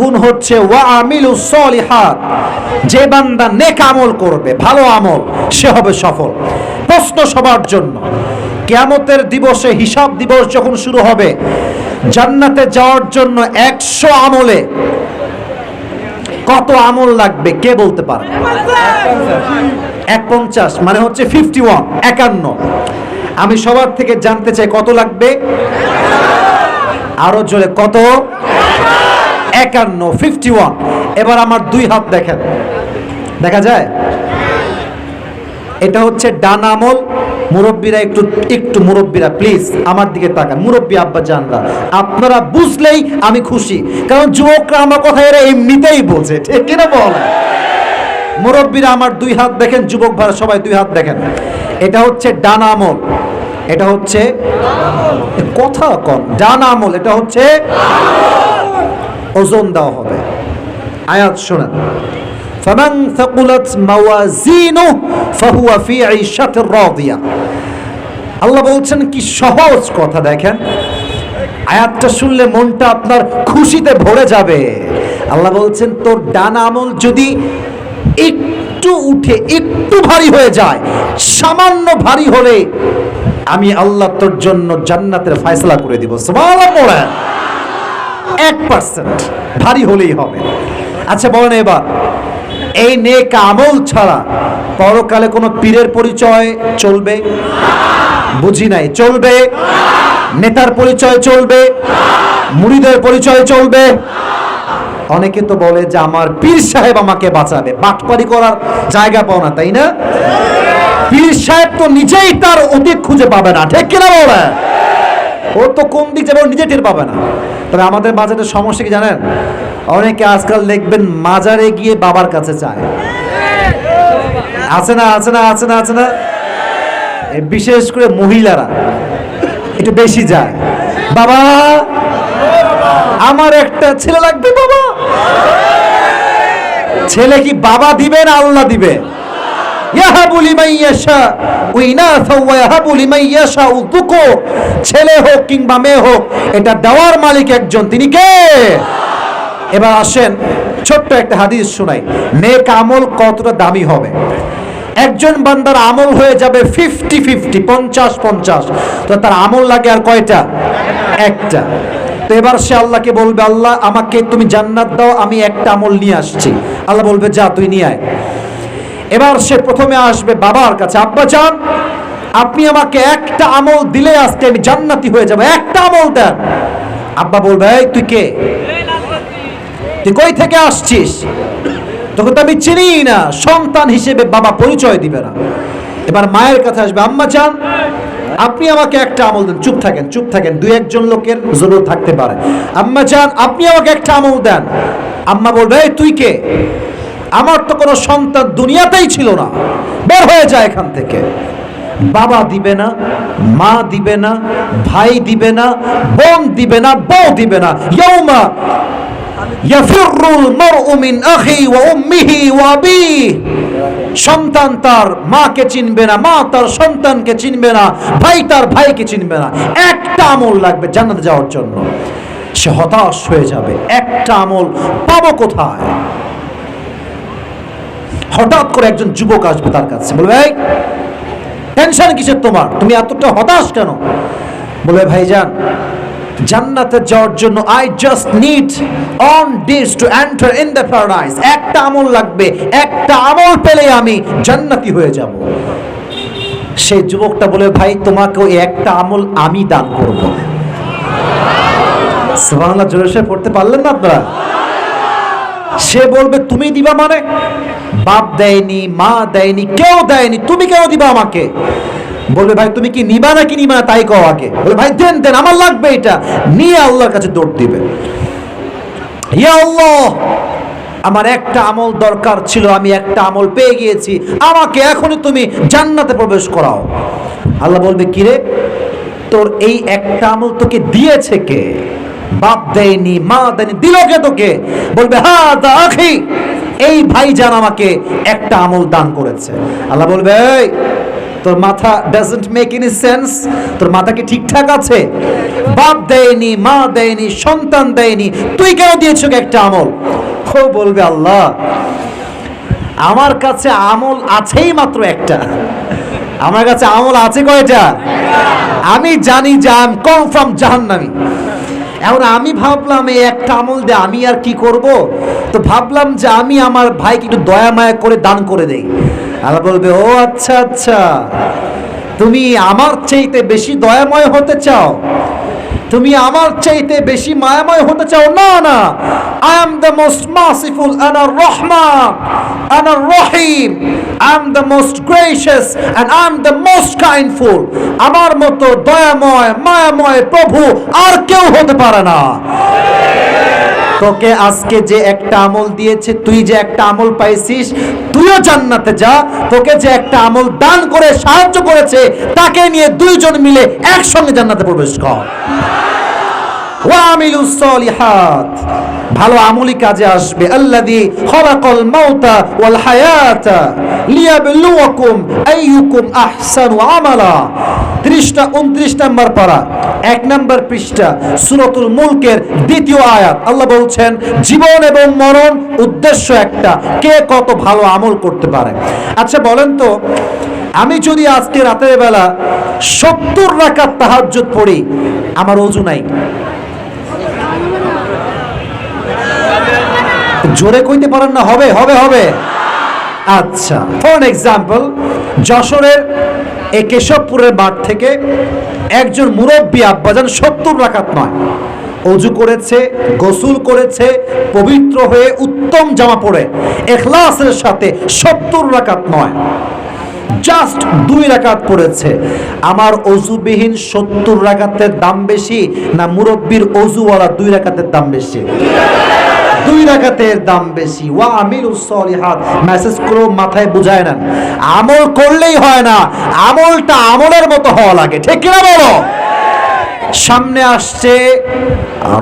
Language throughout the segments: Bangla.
গুণ হচ্ছে, ওয়া আমিলু সলিহাত যে বান্দা নেক আমল করবে, ভালো আমল, সে হবে সফল। প্রশ্ন সবার জন্য, কিয়ামতের দিবসে হিসাব দিবস যখন শুরু হবে, জান্নাতে যাওয়ার জন্য একশো আমলে কত আমল লাগবে, কে বলতে পারে এক পঞ্চাশ মানে হচ্ছে ফিফটি ওয়ান একান্ন। আমি সবার থেকে জানতে চাই কত লাগবে? আরও জোরে, কত? একান্ন ফিফটি ওয়ান এবার আমার দুই হাত দেখেন। দেখা যায়? এটা হচ্ছে ডান আমল। মুরব্বীরা একটু একটু মুরব্বীরা প্লিজ আমার দিকে তাকান। মুরব্বী আব্বা জানরা, আপনারা বুঝলেই আমি খুশি। কারণ যুবকরা আমার কথা এরা এমনিতেই বোঝে, ঠিক কিনা বল মুরব্বীরা আমার দুই হাত দেখেন, যুবক ভাড়া সবাই দুই হাত দেখেন। এটা হচ্ছে ডান আমল। এটা হচ্ছে, কথা কন। ডান আমল, এটা হচ্ছে ওজন দেওয়া হবে আয়াত শোনেন فمن ثقلت موازينه فهو في عيشة راضية আল্লাহ বলছেন কি সহজ কথা দেখেন আয়াতটা শুনলে মনটা আপনার খুশিতে ভরে যাবে আল্লাহ বলছেন তোর ডান আমল যদি একটু উঠে একটু ভারী হয়ে যায় সামান্য ভারী হলে আমি আল্লাহ তোর জন্য জান্নাতের ফয়সলা করে দিব সুবহানাল্লাহ বলেন এক পার্সেন্ট ভারী হলেই হবে। আচ্ছা বলেন এবার, এই নেক আমল ছাড়া পরকালে কোনো পীরের পরিচয় চলবে? বুঝি নাই। চলবে? নেতার পরিচয় চলবে? মুড়িদের পরিচয় চলবে? অনেকে তো বলে যে আমার পীর সাহেব আমাকে বাঁচাবে। বাটপারি করার জায়গা পাও না, তাই না? পীর সাহেব তো নিজেই তার অতীত খুঁজে পাবে না। ঠিক কিনা বলে ও তো কোন দিক যাবে ও নিজে টের পাবে না। তবে আমাদের মাঝে সমস্যা কি জানেন? অনেকে আজকাল দেখবেন মাজারে গিয়ে বাবার কাছে চায়। আছে না আছে না আছে না আছে না? বিশেষ করে মহিলারা। একটু বেশি যায়। বাবা, আমার একটা ছেলে লাগবে বাবা। ছেলে কি বাবা দিবে না আল্লাহ দিবে? ইয়াশা ছেলে হোক কিংবা মেয়ে হোক, এটা দেওয়ার মালিক একজন, তিনি কে? এবার আসেন, ছোট্ট একটা হাদিস শোনাই। নেক আমল কতটা দামি হবে? একজন বান্দার আমল হয়ে যাবে ফিফটি ফিফটি পঞ্চাশ পঞ্চাশ। তো তার আমল লাগে আর কয়টা? একটা। তো এবার সে আল্লাহকে বলবে, আল্লাহ, আমাকে তুমি জান্নাত দাও, আমি একটা আমল নিয়ে আসছি। আল্লাহ বলবে, যা, তুই নিয়ে আয়। এবার সে প্রথমে আসবে বাবার কাছে আব্বা চান আপনি আমাকে একটা আমল দিলে আজকে আমি জান্নাতি হয়ে যাব, একটা আমল দেন। আব্বা বলবে, এই, তুই কে? তুই কই থেকে আসছিস? তোকে তো আমি চিনি না, সন্তান হিসেবে বাবা পরিচয় দিবে না। এবার মায়ের কাছে আসবে আম্মা চান আপনি আমাকে একটা আমল দেন। চুপ থাকেন চুপ থাকেন, দুই একজন লোকের জরুর থাকতে পারে। আম্মা চান আপনি আমাকে একটা আমল দেন। আম্মা বলবে তুই কে? আমার তো কোনো সন্তান দুনিয়াতেই ছিল না। বের হয়ে যায় এখান থেকে। বাবা দিবে না, মা দিবে না, ভাই দিবে না, বোন দিবে না, বউ দিবে না। ইয়ৌমা সন্তান তার মাকে চিনবে না, মা তার সন্তানকে চিনবে না, ভাই তার ভাইকে চিনবে না। একটা আমল লাগবে জান্নাতে যাওয়ার জন্য। সে হতাশ হয়ে যাবে। একটা আমল পাবো কোথায়? হঠাৎ করে একজন যুবক আসবে তার কাছে। বলবে এই টেনশন কিসের তোমার? তুমি এতটা হতাশ কেন? বলবে ভাইজান, জান্নাতে যাওয়ার জন্য I just need on this to enter in the paradise একটা আমল লাগবে, একটা আমল পেলে আমি জান্নাতি হয়ে যাব। সেই যুবকটা বলে, ভাই, তোমাকে ওই একটা আমল আমি দান করব। সুবহানাল্লাহ, জোরে পড়তে পারলেন না আপনারা? সে বলবে, তুমি দিবা মানে? বাপ দেয়নি, মা দেয়নি, কেউ দেয়নি, তুমি কেন দিবা আমাকে? বলবে, ভাই, তুমি কি নিবা নাকি নিবা তাই কও আগে। বলে ভাই, দেন দেন, আমার লাগবে এটা। নিয়ে আল্লাহর কাছে দৌড় দিবে। ইয়া আল্লাহ, আমার একটা আমল দরকার ছিল, আমি একটা আমল পেয়ে গিয়েছি, আমাকে এখনই তুমি জান্নাতে প্রবেশ করাও। আল্লাহ বলবে কিরে তোর এই একটা আমল তোকে দিয়েছে কে? বাপ দেয়নি, মা দেয়নি, দিল কে তোকে? বলবে, হা দা আখি। এই ভাইজান আমাকে একটা আমল দান করেছে। আল্লাহ বলবে তোর মাথা ডাজন্ট মেক এনি সেন্স তোর মাথা কি ঠিকঠাক আছে? বাপ দেয়নি, মা দেয়নি, সন্তান দেয়নি। তুই কেন দিয়েছ একটা আমল? ও বলবে, আল্লাহ, আমার কাছে আমল আছেই মাত্র একটা। আমার কাছে আমল আছে কয়টা? আমি জানি যে আম কনফার্ম জাহান্নামি। এখন আমি ভাবলাম, এই একটা আমল দিয়ে আমি আর কি করব? তো ভাবলাম যে আমি আমার ভাইকে একটু দয়া মায়া করে দান করে দেই। আল্লাহ বলবে, ও আচ্ছা আচ্ছা। তুমি আমার চাইতে বেশি দয়াময় হতে চাও। তুমি আমার চাইতে বেশি মায়াময় হতে চাও? না না। I am the most merciful আনার রহমান আনার রহিম I am the most gracious and I am the most kindful আমার মতো দয়াময়, মায়াময় প্রভু আর কেউ হতে পারে না। তোকে আজকে যে একটা আমল দিয়েছে, তুই যে একটা আমল পাইছিস, তুইও জান্নাতে যা। তোকে যে একটা আমল দান করে, সাহায্য করেছে, তাকে নিয়ে দুইজন মিলে একসঙ্গে জান্নাতে প্রবেশ কর। ওয়ামিলুস সলিহাত। ভালো আমলি কাজে আসবে। আল্লাযী খলাকাল মাউতা ওয়াল হায়াতা লিয়াবলুয়াকুম আইয়ুকুম আহসানু আমালা। 30টা 29 নম্বর পারা, এক নম্বর পৃষ্ঠা, সূরাতুল মুলকের দ্বিতীয় আয়াত। আল্লাহ বলছেন, জীবন এবং মরণ উদ্দেশ্য একটা। কে কত ভালো আমল করতে পারে? আচ্ছা বলেন তো, আমি যদি আজকে রাতের বেলা সত্তর রাখার তাহাজ্জুদ পড়ি, আমার অজু নাই। জোরে কইতে পারেন না, হবে হবে হবে। আচ্ছা ফর এক্সাম্পল যশোরের এই কেশবপুরের মাঠ থেকে একজন মুরব্বী আব্বাজান সত্তর রাকাত নয়। অজু করেছে, গোসুল করেছে, পবিত্র হয়ে উত্তম জামা পরে, এখলাসের সাথে সত্তর রাকাত নয়। জাস্ট দুই রাকাত পড়েছে। আমার অজুবিহীন সত্তর রাকাতের দাম বেশি না মুরব্বীর অজুওয়ালা দুই রাকাতের দাম বেশি? দুই রাকাতের দাম বেশি। ওয়া আমিরু সলিহাত। মেসেজ করে মাথায় বুঝায় নেন। আমল করলেই হয় না, আমলটা আমলের মতো হওয়া লাগে। ঠিক কিনা বলো? সামনে আসছে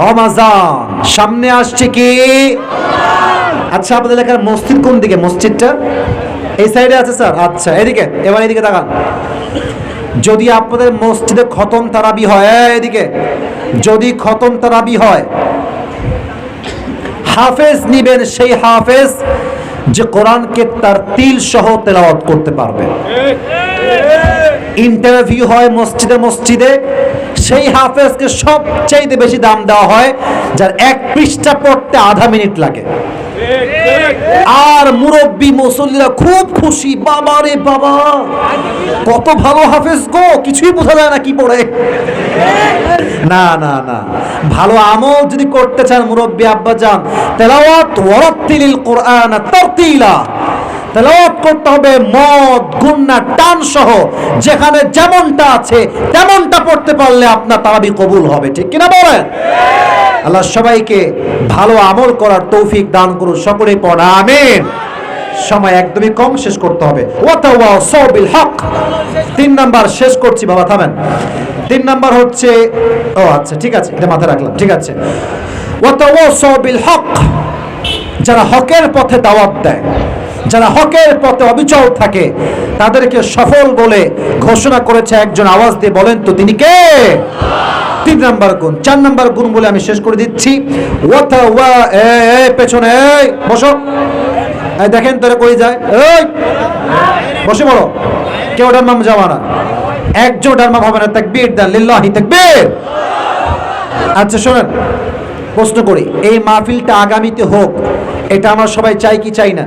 রমাজান। সামনে আসছে কি? আচ্ছা আপনাদের এলাকার মসজিদ কোন দিকে? মসজিদটা? এই সাইডে আছে, স্যার? আচ্ছা এদিকে, এবার এদিকে তাকান। যদি আপনাদের মসজিদে খতম তারাবি হয় এদিকে। যদি খতম তারাবি হয় হাফেজ নিবেন সেই হাফেজ যে কোরআনকে তার তিল সহ তেলাওয়াত করতে পারবে। ইন্টারভিউ হয় মসজিদে মসজিদে, সেই হাফেজকে সবচাইতে বেশি দাম দেওয়া হয়, যার এক পৃষ্ঠা পড়তে আধা মিনিট লাগে। আর মুরব্বী মুসল্লিরা খুব খুশি, বাবা রে বাবা, কত ভালো হাফেজ গো। কিছুই বোঝা যায় না কি পড়ে। না না না, ভালো আমল যদি করতে চান মুরব্বী আব্বা যান তেলাওয়াত ওয়ারাত্তিলিল কোরআন তারতিলা। তেলাওয়াত করতে হবে, মদ, গুন্না টান সহ যেখানে যেমনটা আছে, তেমনটা পড়তে পারলে আপনার তারাবি কবুল হবে। ঠিক কিনা বলেন? আল্লাহ সবাইকে ভালো আমল করার তৌফিক দান করুন। সকলে পড়া, আমিন। সময় একদমই কম, শেষ করতে হবে। ওয়াতাওয়া সাবিল হক। তিন নাম্বার, শেষ করছি, বাবা, থামেন। তিন নাম্বার হচ্ছে, ও আচ্ছা ঠিক আছে, এটা মাথায় রাখলাম, ঠিক আছে। ওয়াতাওয়া সাবিল হক। যারা হকের পথে দাওয়াত দেয় যারা হকের পথে অবিচল থাকে, তাদেরকে সফল বলে ঘোষণা করেছে একজন আওয়াজ দিয়ে বলেন তো, তিনি কে? তিন নাম্বার গুণ। চার নাম্বার গুণ বলে আমি শেষ করে দিচ্ছি। পেছনে বসো। দেখেন তোরা কই যায়? এই, বসে বলো কেউ ডারমাম যাওয়া না। একজন ডারমাম হবে না। তাকবীর দেন, লিল্লাহি তাকবীর। আচ্ছা শোনেন, প্রশ্ন করি। এই মাহফিলটা আগামীতে হোক এটা আমরা সবাই চাই কি চাই না?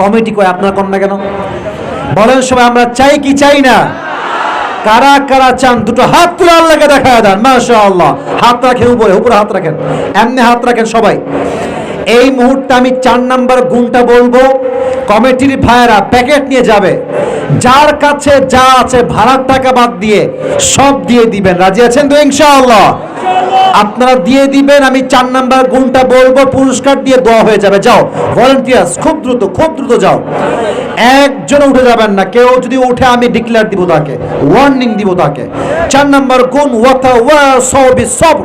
কমিটি কয়, আপনার কন না কেন? বলেন সবাই, আমরা চাই কি চাই না? কারা কারা চান? দুটো হাত তুলে আল্লাহকে দেখা দেন মাশা আল্লাহ হাত রাখেন উপরে উপরে হাত রাখেন। এমনি হাত রাখেন সবাই। এই মুহূর্তে আমি চার নাম্বার গুণটা বলব, কমিটির ভাইয়েরা প্যাকেট নিয়ে যাবে। যার কাছে যা আছে, ভাড়ার টাকা বাদ দিয়ে সব দিয়ে দিবেন। রাজি আছেন তো, ইনশাআল্লাহ? আপনারা দিয়ে দিবেন, আমি চার নাম্বার গুণটা বলব, পুরস্কার দিয়ে দেওয়া হয়ে যাবে। যাও ভলেন্টিয়ার্স খুব দ্রুত খুব দ্রুত যাও। একজন উঠে যাবেন না, কেউ যদি উঠে আমি ডিক্লেয়ার দিব তাকে ওয়ার্নিং দিব তাকে। চার নাম্বার গুণ ওয়াতা ওয়া সবি সব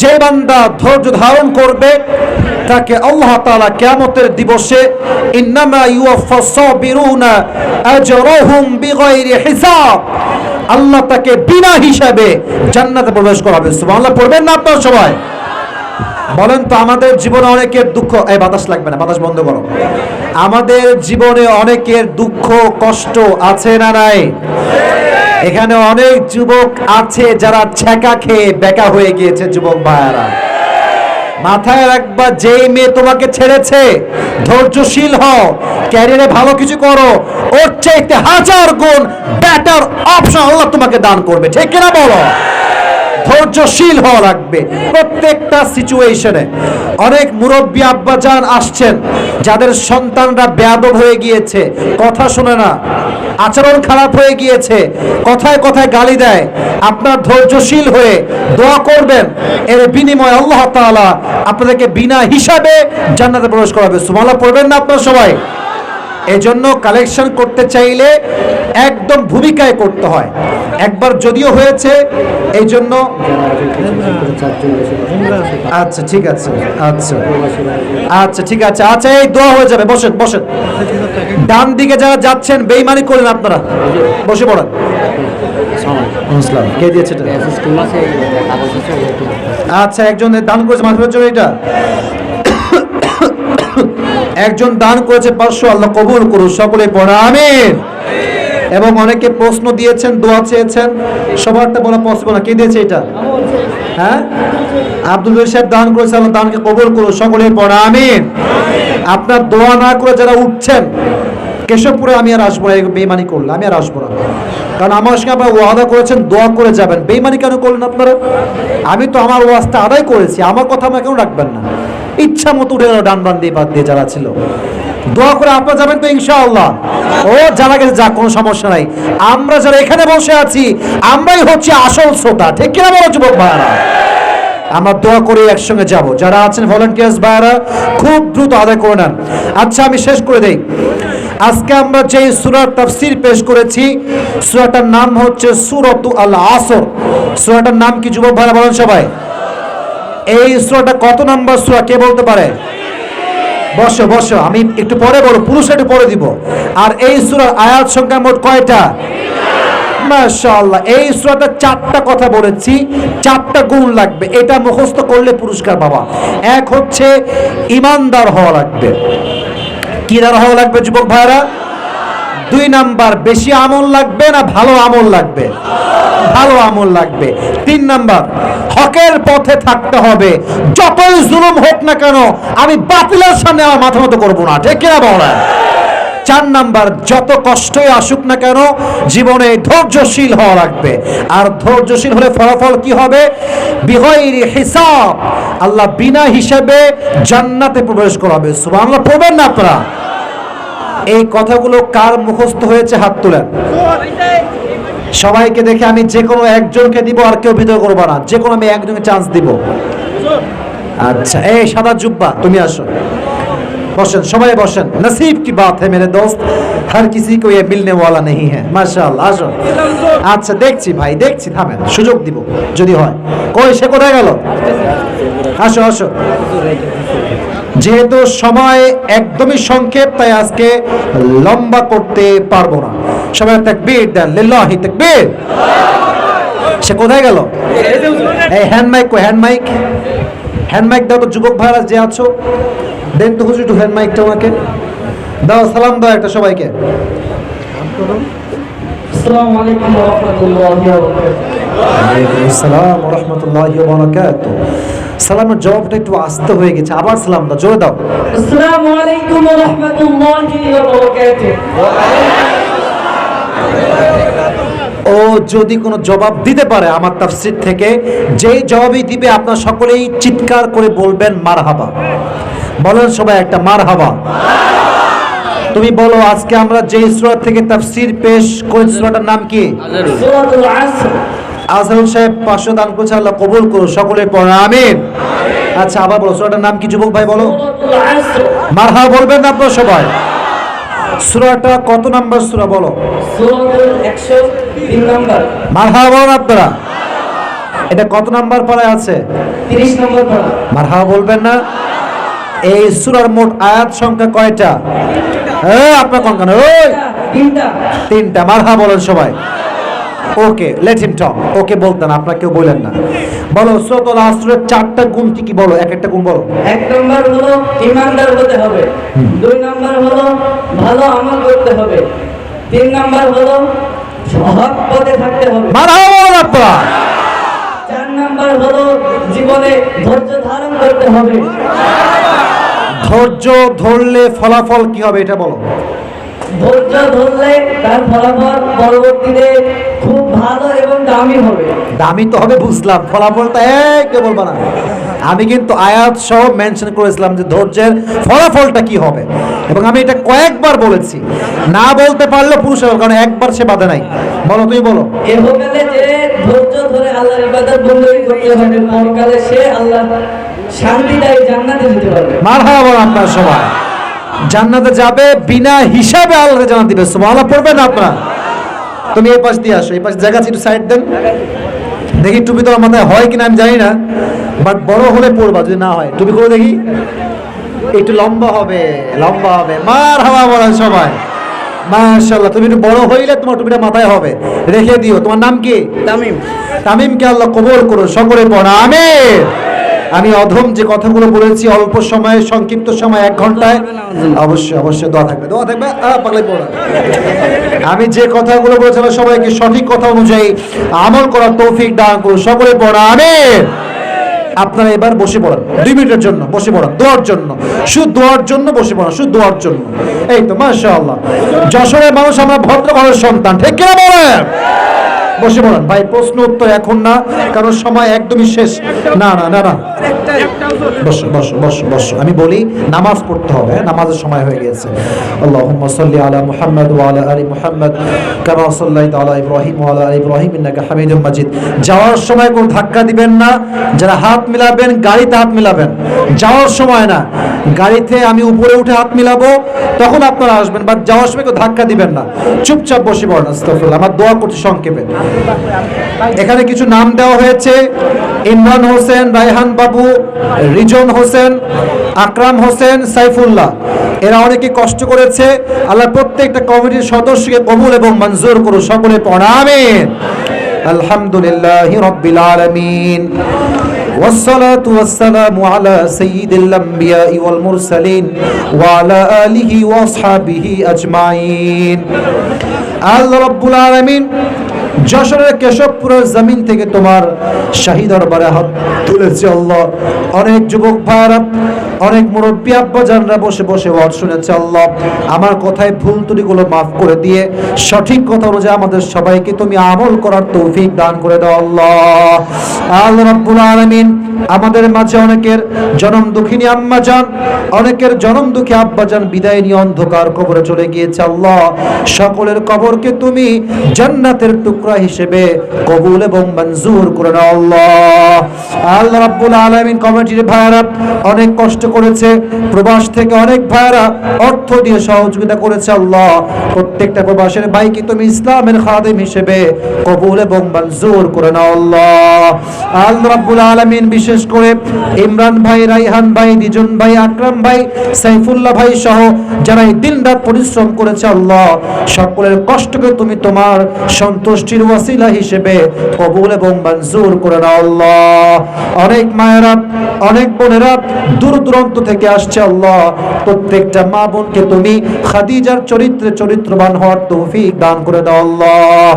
যে বান্দা ধৈর্য ধারণ করবে, তাকে আল্লাহ তাআলা কিয়ামতের দিবসে ইন্নামা ইউয়াফাস সাবিরুনা আজরাহুম বিগাইরি হিসাব। আল্লাহ তাকে বিনা হিসাবে জান্নাতে প্রবেশ করাবে। সুবহানাল্লাহ, পড়বেন না আপনারা সবাই? বলেন তো, আমাদের জীবনে অনেকের দুঃখ, এই বাতাস লাগবে না, বাতাস বন্ধ করো। আমাদের জীবনে অনেকের দুঃখ, কষ্ট আছে না নাই? এখানে অনেক যুবক আছে যারা ছ্যাঁকা খেয়ে বেকা হয়ে গিয়েছে, যুবক ভাইয়ারা। মাথায় রাখবা, যেই মেয়ে তোমাকে ছেড়েছে, ধৈর্যশীল হও, ক্যারিয়ারে ভালো কিছু করো, ওর চাইতে হাজার গুণ বেটার অপশন আল্লাহ তোমাকে দান করবে। ঠিক কিনা বলো? ধৈর্যশীল হওয়া লাগবে। প্রত্যেকটা সিচুয়েশনে অনেক মুরব্বী আব্বাজান আসছেন, যাদের সন্তানরা বেয়াদব হয়ে গিয়েছে, কথা শুনে না, আচরণ খারাপ হয়ে গিয়েছে, কথায় কথায় গালি দেয়। আপনার ধৈর্যশীল হয়ে দোয়া করবেন, এর বিনিময়ে আল্লাহ তাআলা আপনাদেরকে বিনা হিসাবে জান্নাতে প্রবেশ করাবে। সুবহানাল্লাহ, পড়বেন না আপনার সবাই? এজন্য কালেকশন করতে চাইলে একদম ভূমিকায় করতে হয়। একবার যদিও হয়েছে এই জন্য আচ্ছা ঠিক আছে আচ্ছা। আচ্ছা ঠিক আছে আচ্ছা এই দোয়া হয়ে যাবে, বসেন বসেন। ডান দিকে যারা যাচ্ছেন, বেইমানি করেন আপনারা। বসে পড়েন। আচ্ছা একজন দান করেছে মাথার জন্য এটা। একজন দান করেছে, পাঁচশো, আল্লাহ কবুল করুন সকলে পড়া, আমিন। এবং অনেকে প্রশ্ন দিয়েছেন, দোয়া চেয়েছেন। সবারটা বলা পসিবল না। কে দিয়েছে এটা? হ্যাঁ? আব্দুল সাহেব দান করেছে, আল্লাহ দানকে কবুল করুন সকলে পড়া আমিন। আপনার দোয়া না করে যারা উঠছেন, কেশবপুরে আমি আর আসব না। এই বেইমানি করলে, আমি আর আসব না। কারণ আমার সঙ্গে আপনারা ওয়াদা করেছেন, দোয়া করে যাবেন। বেইমানি কেন করলেন আপনারা? আমি তো আমার ওয়াজটা আদায় করেছি। আমার কথা আমার কেন রাখবেন না। ইচ্ছা মতো উঠে ডান বান দিয়ে বাদ দিয়ে যারা ছিল। দোয়া করে আপনারা যাবেন তো ইনশাআল্লাহ। ও যারা গেছে যা, কোনো সমস্যা নাই। আমরা যারা এখানে বসে আছি, আমরাই হচ্ছে আসল শ্রোতা। ঠিক কিনা বলো, যুবক ভাইয়ারা? আমরা দোয়া করে একসঙ্গে যাব। যারা আছেন ভলেন্টিয়ার্স ভাইয়ারা, খুব দ্রুত আদায় করে নেন। আচ্ছা আমি শেষ করে দেই। আজকে আমরা যে সুরার তাফসির পেশ করেছি, সুরাটার নাম হচ্ছে সুরতু আল আসর সুরাটার নাম কি, যুবক ভাইরা বলেন সবাই। এই সুরাটা কত নাম্বার সুরা, কে বলতে পারে? বসো বসো। আমি একটু পরে বলব, পুরুষ একটু পরে দিব। আর এই সুরার আয়াত সংখ্যা মোট কয়টা? মাশাআল্লাহ, এই সুরাটা চারটা কথা বলেছি, চারটা গুণ লাগবে। এটা মুখস্থ করলে পুরস্কার বাবা এক হচ্ছে, ইমানদার হওয়া লাগবে। কিরার হওয়া লাগবে, যুবক ভাইরা দুই নাম্বার, বেশি আমল লাগবে না ভালো আমল লাগবে? ভালো আমল লাগবে। তিন নাম্বার, হকের পথে থাকতে হবে। যতই জুলুম হোক না কেন, আমি বাতিলের সামনে আমার মাথা মতো করব না। ঠিক কিনা বলা চার নাম্বার, যত কষ্টই আসুক না কেন, জীবনে ধৈর্যশীল হওয়া লাগবে। আর ধৈর্যশীল হলে ফলাফল কি হবে? বিগয়রি হিসাব। আল্লাহ বিনা হিসাবে জান্নাতে প্রবেশ করাবে। সুবহানাল্লাহ, পড়বেন না আপনারা? এই কথাগুলো কার মুখস্থ হয়েছে? হাত তুলেন। সবাইকে দেখে আমি যে কোনো একজনকে দিব আর কেউ বিতর্ক করব না। যে কোনো আমি একজনকে চান্স দিব। আচ্ছা এই সাদা জুব্বা, তুমি আসো। বসেন, সবাই বসেন। নসিব কি বাত হে মেরে দোস্ত, হর কিসি কো ইয়ে মিলনে ওয়ালা নেই হ্যাঁ মাশাআল্লাহ, আসো। আচ্ছা দেখছি ভাই, দেখছি, থামেন, সুযোগ দিব, যদি হয়। কই, সে কোথায় গেল? আসো আসো। যেহেতু সময় একদমই সংক্ষেপ, তাই আজকে লম্বা করতে পারব না। সবাই তাকবীর দেন লিল্লাহি তাকবীর। সে কোথায় গেল? এই হ্যান্ড মাইক কো হ্যান্ড মাইক হ্যান্ড মাইক দাও তো যুবক ভাইরাস যে আছো। দেন তো হুজুর হ্যান্ড মাইকটা আমাকে। দাও সালাম দাও একটা সবাইকে। সালাম আলাইকুম ওয়া রাহমাতুল্লাহি ওয়া বারাকাতুহু। আসসালাম সালামের জবাবটা একটু আস্তে হয়ে গেছে আবার সালাম দাও জোরে দাও। আসসালামু আলাইকুম ওয়া রাহমাতুল্লাহি ও যদি কোনো জবাব দিতে পারে আমার তাফসির থেকে যেই জবাবই দিবে আপনার সকলেই চিৎকার করে বলবেন মার হাবা বলেন সবাই একটা মার হাবা তুমি বলো আজকে আমরা যে সুরা থেকে তাফসির পেশ করে সুরাটার নাম কি? আজহারুল। সাহেব পাঁচশো দান করছে আল্লাহ কবুল করো সকলের পর আমিন। আচ্ছা আবার বলো সুরাটার নাম কি যুবক ভাই বলো। মার হাবা বলবেন না আপনার সবাই। সুরাটা কত নাম্বার সুরা বলো? মারহাবা বলুন আপনারা। এটা কত নাম্বার পাড়ায় আছে? তিরিশ নম্বর বলবেন না। এই সুরার মোট আয়াত সংখ্যা কয়টা? হ্যাঁ আপনার কনকান ওই! তিনটা। তিনটা। মারহা বলেন সবাই। ওকে লেট হিম টক ওকে বলতেন আপনার কেউ বলেন না। বলো সূরাতুল আসরের চারটা গুণ কি কি বলো? এক একটা গুণ বলো। এক নম্বর হলো ইমানদার হতে হবে। দুই নম্বর হলো ভালো আমল করতে হবে। তিন নম্বর হলো হক পথে থাকতে হবে। চার নম্বর হলো জীবনে ধৈর্য ধারণ করতে হবে। ধৈর্য ধরলে ফলাফল কি হবে এটা বলো। ধৈর্য ধরলে তার ফলাফল পরবর্তীতে খুব ভালো এবং দামি হবে। দামি তো হবে বুঝলাম। ফলাফলটা এক কেউ বলব না। আমি কিন্তু আয়াত সহ মেনশন করেছিলাম যে ধৈর্যের ফলাফলটা কি হবে। এবং আমি এটা কয়েকবার বলেছি। না বলতে পারলে পুরুষ হবে, কারণ একবার সে বাধা নাই। বলো তুমি বলো। ধৈর্য ধরে আল্লাহর ইবাদত বন্দী করতে হবে পরকালে সে আল্লাহ শান্তিদায়ী জান্নাতে যেতে পারবে। মার বলো আপনার সবাই। জান্নাতে যাবে বিনা হিসাবে আল্লাহ জানাত দিবে। সুবহানাল্লাহ পড়বেন না আপনারা? তুমি এই পাশ দিয়ে আসো এই পাশ জায়গা একটু সাইড দেন। দেখি টুপি তোমার মাথায় হয় কিনা আমি জানি না বাট বড় হলে পড়বা যদি না হয়। টুপি করে দেখি। একটু লম্বা হবে লম্বা হবে। মার হাওয়া বলেন সবাই। মাশাআল্লাহ তুমি একটু বড় হইলে তোমার টুপিটা মাথায় হবে। রেখে দিও। তোমার নাম কি? তামিম। তামিমকে আল্লাহ কবুল করো সকলে পড়া। আমিন। আমি অধম যে কথাগুলো বলেছি অল্প সময়ে, সংক্ষিপ্ত সময়, এক ঘন্টায়, অবশ্যই অবশ্যই দোয়া থাকবে দোয়া থাকবে আমি যে কথাগুলো বলেছিলাম সবাইকে সঠিক কথা অনুযায়ী আমল করার তৌফিক দান করুন, সকলে পড়া, আমিন। আপনারা এবার বসে পড়ান, দুই মিনিটের জন্য বসে পড়ান, দোয়ার জন্য। শুধু দোয়ার জন্য বসে পড়ান, শুধু দোয়ার জন্য। এই তো, মাশাআল্লাহ। যশোরের মানুষ আমরা ভদ্র ঘরের সন্তান, ঠিক কিনা বলেন? বসে পড়ান। ভাই, প্রশ্ন উত্তর এখন না, কারণ সময় একদমই শেষ। না না না না। বসো বসো বসো বসো। আমি বলি, নামাজ পড়তে হবে হ্যাঁ? নামাজের সময় হয়ে গেছে সাল্লি আলা মুহাম্মদ ওয়া আলা মুহাম্মদ, কামা ইব্রাহিম ওয়া আলা ইব্রাহিম, ইন্নাকা হামিদুম মাজিদ। যাওয়ার সময় কোনো ধাক্কা দিবেন না, যারা হাত মিলাবেন, গাড়িতে হাত মিলাবেন। যাওয়ার সময় না, গাড়িতে আমি উপরে উঠে হাত মিলাবো, তখন আপনারা আসবেন, বাট যাওয়ার সময় কেউ ধাক্কা দিবেন না। চুপচাপ বসে পড়েন আমার দোয়া করছি সংক্ষেপে। এখানে কিছু নাম দেওয়া হয়েছে ইমরান হোসেন রায়হান বাবু রিজন হোসেন আকরাম হোসেন সাইফুল্লাহ এরা অনেকে কষ্ট করেছে আল্লাহ প্রত্যেকটা কমিটির সদস্যকে কবুল এবং মঞ্জুর করুন সকলে পড়াবেন আলহামদুলিল্লাহ রব্বিল আলামিন والصلاة والسلام على سيد الأنبياء والمرسلين وعلى آله وأصحابه أجمعين আল্লাহ রব্বুল আলামিন যশোরের কেশবপুরের জমিন থেকে তোমার শাহী দরবারে হাত তুলেছে আল্লাহ। অনেক যুবক ভাইরা অনেক মুরব্বী আব্বাজানরা বসে বসে ওয়াজ শুনেছে আল্লাহ। আমার কথায় ভুল ত্রুটিগুলো মাফ করে দিয়ে, সঠিক কথা অনুযায়ী আমাদের সবাইকে তুমি আমল করার তৌফিক দান করে দাও আল্লাহ। আল্লাহ রাব্বুল আলামিন, আমাদের মাঝে অনেকের জনম দুঃখিনী আম্মা যান অনেকের জনম দুঃখী আব্বা যান বিদায় নিয়ে অন্ধকার কবরে চলে গিয়েছে আল্লাহ। সকলের কবরকে তুমি জান্নাতের টুকরা হিসেবে কবুল এবং মঞ্জুর করে আল্লাহ। আল্লাহ রাব্বুল আলামিন কমিটির ভাইরা অনেক কষ্ট করেছে, প্রবাস থেকে অনেক ভাইরা অর্থ দিয়ে সহযোগিতা করেছে আল্লাহ। প্রত্যেকটা প্রবাসের ভাইকে তুমি ইসলামের খাদেম হিসেবে কবুল এবং মঞ্জুর করে নাও আল্লাহ। আল্লাহ রাব্বুল আলামিন বিশেষ করে ইমরান ভাই, রাইহান ভাই, দিজন ভাই, আকরাম ভাই, সাইফুল্লাহ ভাই সহ যারা এই দিন রাত পরিশ্রম করেছে আল্লাহ, সকলের কষ্টকে তুমি তোমার সন্তুষ্টির ওয়াসিলা হিসেবে কবুল এবং মঞ্জুর করে নাও আল্লাহ। অনেক মায়েরা, অনেক বোনেরা দূর দূরান্ত থেকে আসছে আল্লাহ। প্রত্যেকটা মা বোনকে তুমি খাদিজার চরিত্রে চরিত্রবান হওয়ার তৌফিক দান করে দাও আল্লাহ।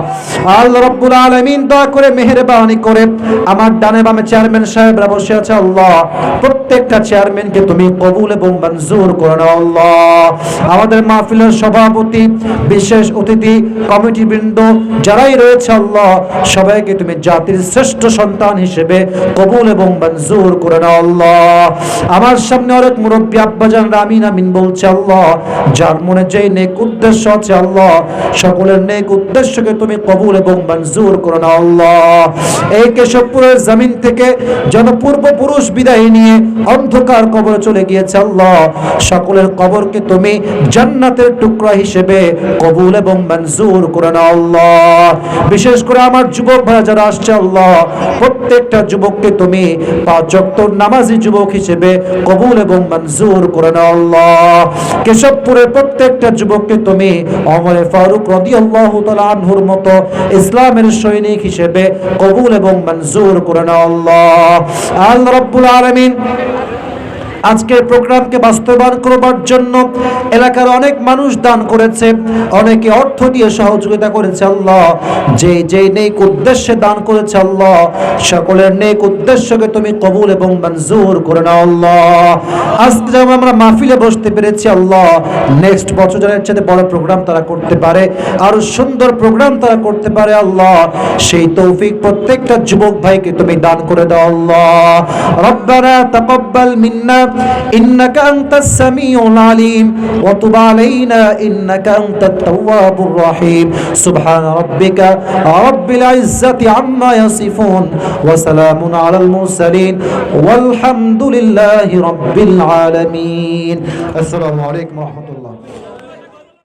আল্লাহ রাব্বুল আলামিন দয়া করে মেহেরবানি করে আমার ডানে বামে চেয়ারম্যান সাহেবরা বসে আছে আল্লাহ। প্রত্যেকটা চেয়ারম্যানকে তুমি কবুল এবং মঞ্জুর করে নাও আল্লাহ। আমাদের মাহফিলের সভাপতি, বিশেষ অতিথি কমিটি বৃন্দ যারাই রয়েছে আল্লাহ। সবাইকে তুমি জাতির শ্রেষ্ঠ সন্তান হিসেবে কবুল এবং মঞ্জুর করে নাও আল্লাহ। আমার সামনে অনেক মুরব্বী আব্বাজান আমিন আমিন বলছে আল্লাহ। যার মনে যেই নেক উদ্দেশ্য আছে আল্লাহ, সকলের নেক উদ্দেশ্যকে তুমি কবুল এবং মঞ্জুর করে নাও আল্লাহ। এই কেশবপুরের জমিন থেকে যেন পূর্বপুরুষ বিদায় নিয়ে অন্ধকার কবরে চলে গিয়েছে আল্লাহ। সকলের কবরকে তুমি জান্নাতের টুকরা হিসেবে কবুল এবং মঞ্জুর করে নাও আল্লাহ। বিশেষ করে আমার যুবক ভাইরা যারা আসছে, আল্লাহ, প্রত্যেকটা যুবককে তুমি পাঁচ নামাজি যুবক হিসেবে কবুল এবং মঞ্জুর করে নাও, আল্লাহ। কেশবপুরের প্রত্যেকটা যুবককে তুমি অমরে ফারুক রাদিয়াল্লাহু তাআলা আনহুর মতো ইসলামের সৈনিক হিসেবে কবুল এবং মঞ্জুর করে নাও, আল্লাহ। আল্লাহ রাব্বুল আলামিন আজকের প্রোগ্রামকে বাস্তবায়ন করবার জন্য এলাকার অনেক মানুষ দান করেছে, অনেকে অর্থ দিয়ে সহযোগিতা করেছে আল্লাহ। যে যে নেক উদ্দেশ্যে দান করেছে আল্লাহ, সকলের নেক উদ্দেশ্যকে তুমি কবুল এবং মঞ্জুর করে নাও আল্লাহ। আজকে যেমন আমরা মাহফিলে বসতে পেরেছি আল্লাহ নেক্সট বছর যেন এর চাইতে বড় প্রোগ্রাম তারা করতে পারে, আরও সুন্দর প্রোগ্রাম তারা করতে পারে আল্লাহ, সেই তৌফিক প্রত্যেকটা যুবক ভাইকে তুমি দান করে দাও আল্লাহ। রব্বানা তাকাব্বাল মিন্না إنك أنت السميع العليم. وتب علينا إنك أنت التواب الرحيم. سبحان ربك رب العزة عما يصفون وسلام على المرسلين. والحمد لله رب العالمين. السلام عليكم ورحمة الله.